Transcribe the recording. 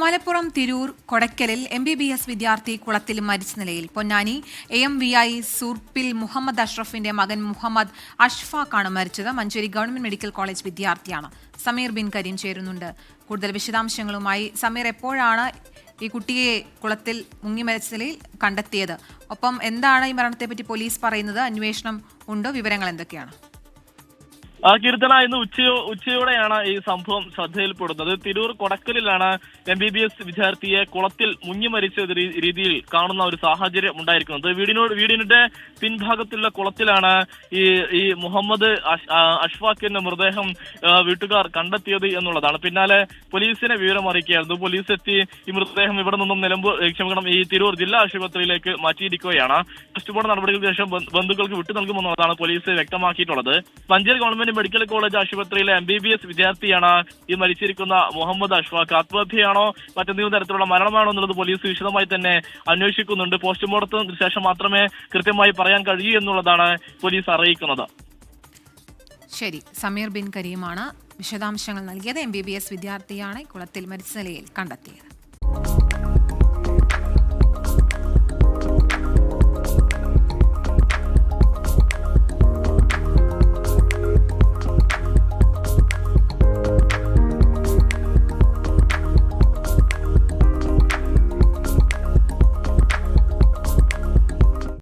മലപ്പുറം തിരൂർ കൊടക്കലിൽ M B B S വിദ്യാർത്ഥി കുളത്തിൽ മരിച്ച നിലയിൽ Ponnani A M V I സൂർപ്പിൽ Muhammad അഷ്റഫിന്റെ മകൻ മുഹമ്മദ് അഷ്ഫാഖാണ് മരിച്ചത്. മഞ്ചേരി ഗവൺമെന്റ് മെഡിക്കൽ കോളേജ് വിദ്യാർത്ഥിയാണ്. സമീർ ബിൻ കരീം ചേരുന്നുണ്ട്. കൂടുതൽ വിശദാംശങ്ങളുമായി സമീർ എപ്പോഴാണ് ഈ കുട്ടിയെ കുളത്തിൽ മുങ്ങി മരിച്ച നിലയിൽ കണ്ടെത്തിയത്? ഒപ്പം എന്താണ് ഈ മരണത്തെപ്പറ്റി പോലീസ് പറയുന്നത്? അന്വേഷണം ഉണ്ടോ? വിവരങ്ങൾ എന്തൊക്കെയാണ്? കീർത്തന ഇന്ന് ഉച്ചയോ ഉച്ചയോടെയാണ് ഈ സംഭവം ശ്രദ്ധയിൽപ്പെടുന്നത്. തിരൂർ കൊടക്കലിലാണ് എം ബി ബി എസ് വിദ്യാർത്ഥിയെ കുളത്തിൽ മുങ്ങി മരിച്ച രീതിയിൽ കാണുന്ന ഒരു സാഹചര്യം ഉണ്ടായിരിക്കുന്നത്. വീടിനോട് വീടിന്റെ പിൻഭാഗത്തുള്ള കുളത്തിലാണ് ഈ ഈ മുഹമ്മദ് അഷ്ഫാഖിന്റെ മൃതദേഹം വീട്ടുകാർ കണ്ടെത്തിയത് എന്നുള്ളതാണ്. പിന്നാലെ പോലീസിനെ വിവരം അറിയിക്കുകയായിരുന്നു. പോലീസ് എത്തി ഈ മൃതദേഹം ഇവിടെ നിന്നും നിലമ്പൂർ ക്ഷമിക്കണം ഈ തിരൂർ ജില്ലാ ആശുപത്രിയിലേക്ക് മാറ്റിയിരിക്കുകയാണ്. ടെസ്റ്റ് ബോർഡ് നടപടികൾക്ക് ശേഷം ബന്ധു- ബന്ധുക്കൾക്ക് വിട്ടു നൽകുമെന്നുള്ളതാണ് പോലീസ് വ്യക്തമാക്കിയിട്ടുള്ളത്. മഞ്ചേരി ഗവൺമെന്റ് മെഡിക്കൽ കോളേജ് ആശുപത്രിയിലെ എം ബി ബി എസ് വിദ്യാർത്ഥിയാണ് ഈ മരിച്ചിരിക്കുന്ന മുഹമ്മദ് അഷ്ഫാഖ്. ആത്മഹത്യയാണോ മറ്റെന്തെങ്കിലും തരത്തിലുള്ള മരണമാണോ എന്നുള്ളത് പോലീസ് വിശദമായി തന്നെ അന്വേഷിക്കുന്നുണ്ട്. പോസ്റ്റ്മോർട്ടത്തിന് ശേഷം മാത്രമേ കൃത്യമായി പറയാൻ കഴിയൂ എന്നുള്ളതാണ് പോലീസ് അറിയിക്കുന്നത്. ശരി. സമീർ ബിൻ കരീമാണ് വിശദാംശങ്ങൾ നൽകിയത്. എം ബി ബി എസ് വിദ്യാർത്ഥിയാണ് കുളത്തിൽ മരിച്ച നിലയിൽ കണ്ടെത്തിയത്.